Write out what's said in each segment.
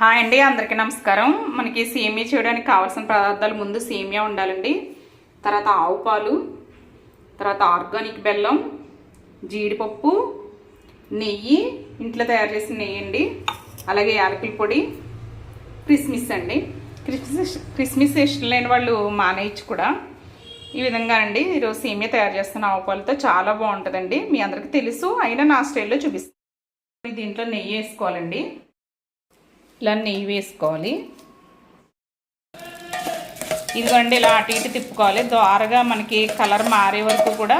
Hi అండి అందరికీ నమస్కారం. మనకి సేమియా చేయడానికి కావాల్సిన పదార్థాలు ముందు సేమియా ఉండాలండి. తర్వాత ఆవు పాలు తర్వాత ఆర్గానిక్ బెల్లం జీడిపప్పు నెయ్యి ఇంట్లో తయారు చేసిన నెయ్యి అండి. అలాగే యాలకుల పొడి క్రిస్మిస్ అండి. క్రిస్మిస్ క్రిస్మిస్ ఇష్టం లేని వాళ్ళు మానేయచ్చు కూడా. ఈ విధంగా అండి ఈరోజు సేమియా తయారు చేస్తున్న ఆవు పాలతో చాలా బాగుంటుందండి. మీ అందరికీ తెలుసు అయినా నా స్టైల్లో చూపిస్తాను దీంట్లో నెయ్యి వేసుకోవాలండి. ఇలా నెయ్యి వేసుకోవాలి. ఇదిగోండి ఇలా అటు ఇటు తిప్పుకోవాలి. ద్వారగా మనకి కలర్ మారే వరకు కూడా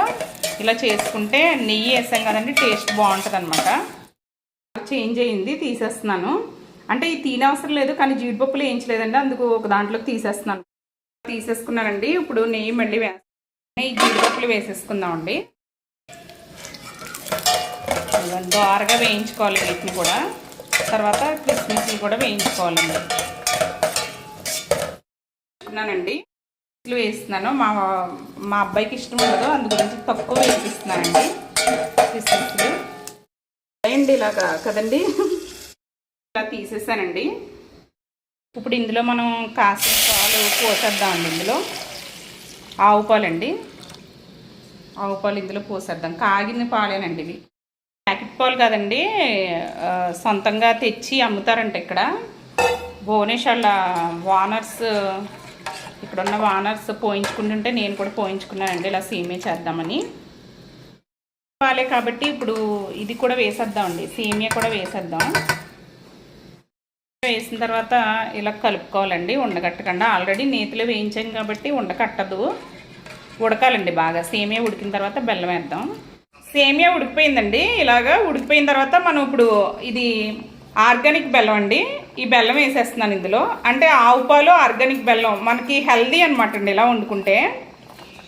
ఇలా చేసుకుంటే నెయ్యి వేసాం కదండి టేస్ట్ బాగుంటుంది అనమాట చేంజ్ అయ్యింది తీసేస్తున్నాను. అంటే ఇది తినవసరం లేదు కానీ జీడిపప్పులు వేయించలేదండి అందుకు ఒక దాంట్లోకి తీసేస్తున్నాను. తీసేసుకున్నానండి ఇప్పుడు నెయ్యి మళ్ళీ వే నెయ్యి జీడిపప్పులు వేసేసుకుందామండి. ద్వారగా వేయించుకోవాలి వీటిని కూడా. తర్వాత క్రిస్మస్లు కూడా వేయించుకోవాలండి. వేసుకున్నానండి. వేస్తున్నాను. మా మా అబ్బాయికి ఇష్టం ఉండదు అందు గురించి తక్కువ వేసిస్తున్నానండి. క్రిస్మస్లు అయ్యండి ఇలాగా కదండి. ఇలా తీసేసానండి. ఇప్పుడు ఇందులో మనం కాసిన పాలు పోసేద్దామండి ఇందులో. ఆవు పాలండి. ఆవు పాలు ఇందులో పోసేద్దాం. కాగిన పాలేనండి ఇవి. ప్యాకెట్ పాలు కాదండి సొంతంగా తెచ్చి అమ్ముతారంట ఇక్కడ. భువనేష్ వాళ్ళ వానర్స్ ఇక్కడున్న వానర్స్ పోయించుకుంటుంటే నేను కూడా పోయించుకున్నానండి ఇలా సేమే చేద్దామని. పాలే కాబట్టి ఇప్పుడు ఇది కూడా వేసేద్దామండి సేమియా కూడా వేసేద్దాం. వేసిన తర్వాత ఇలా కలుపుకోవాలండి ఉండగట్టకుండా. ఆల్రెడీ నేతిలో వేయించాం కాబట్టి ఉండకట్టదు. ఉడకాలండి బాగా సేమియా ఉడికిన తర్వాత బెల్లం వేద్దాం. సేమియా ఉడికిపోయిందండి. ఇలాగా ఉడికిపోయిన తర్వాత మనం ఇప్పుడు ఇది ఆర్గానిక్ బెల్లం అండి. ఈ బెల్లం వేసేస్తున్నాను ఇందులో. అంటే ఆవు పాలు ఆర్గానిక్ బెల్లం. మనకి హెల్దీ అనమాట అండి ఇలా వండుకుంటే.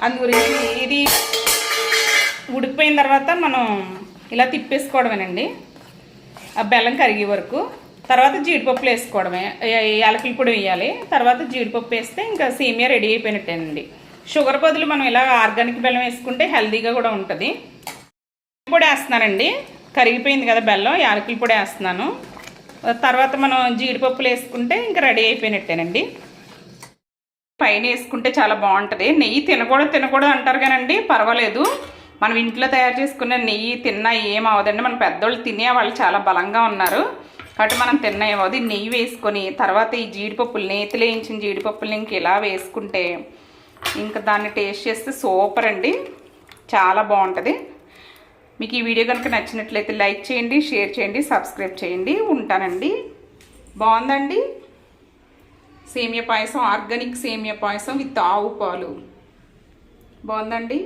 అందు గురించి ఇది ఉడికిపోయిన తర్వాత మనం ఇలా తిప్పేసుకోవడమేనండి. ఆ బెల్లం కరిగే వరకు. తర్వాత జీడిపప్పులు వేసుకోవడమే. ఏ- యాలకుల పొడి వేయాలి. తర్వాత జీడిపప్పు వేస్తే ఇంకా సేమియా రెడీ అయిపోయినట్టేనండి. షుగర్ బదులు మనం ఇలా ఆర్గానిక్ బెల్లం వేసుకుంటే హెల్దీగా కూడా ఉంటుంది. పొడి వేస్తున్నానండి కరిగిపోయింది కదా బెల్లం యాలకుల పొడి వేస్తున్నాను. తర్వాత మనం జీడిపప్పులు వేసుకుంటే ఇంకా రెడీ అయిపోయినట్టేనండి. పైన వేసుకుంటే చాలా బాగుంటుంది. నెయ్యి తినకూడదు తినకూడదు అంటారు కానండి పర్వాలేదు. మనం ఇంట్లో తయారు చేసుకున్న నెయ్యి తిన్నా ఏం అవ్వదండి. మన పెద్దోళ్ళు తినే వాళ్ళు చాలా బలంగా ఉన్నారు. కాబట్టి మనం తిన్న ఏమవుది నెయ్యి వేసుకొని తర్వాత ఈ జీడిపప్పులు నేతిలో వేయించిన జీడిపప్పులు ఇంక ఇలా వేసుకుంటే ఇంకా దాన్ని టేస్ట్ చేస్తే సూపర్ అండి. చాలా బాగుంటుంది. మీకు ఈ వీడియో కనుక నచ్చినట్లయితే లైక్ చేయండి షేర్ చేయండి సబ్స్క్రైబ్ చేయండి. ఉంటానండి. బాగుందండి? సేమియా పాయసం ఆర్గానిక్ సేమియా పాయసం విత్ ఆవు పాలు. బాగుందండి?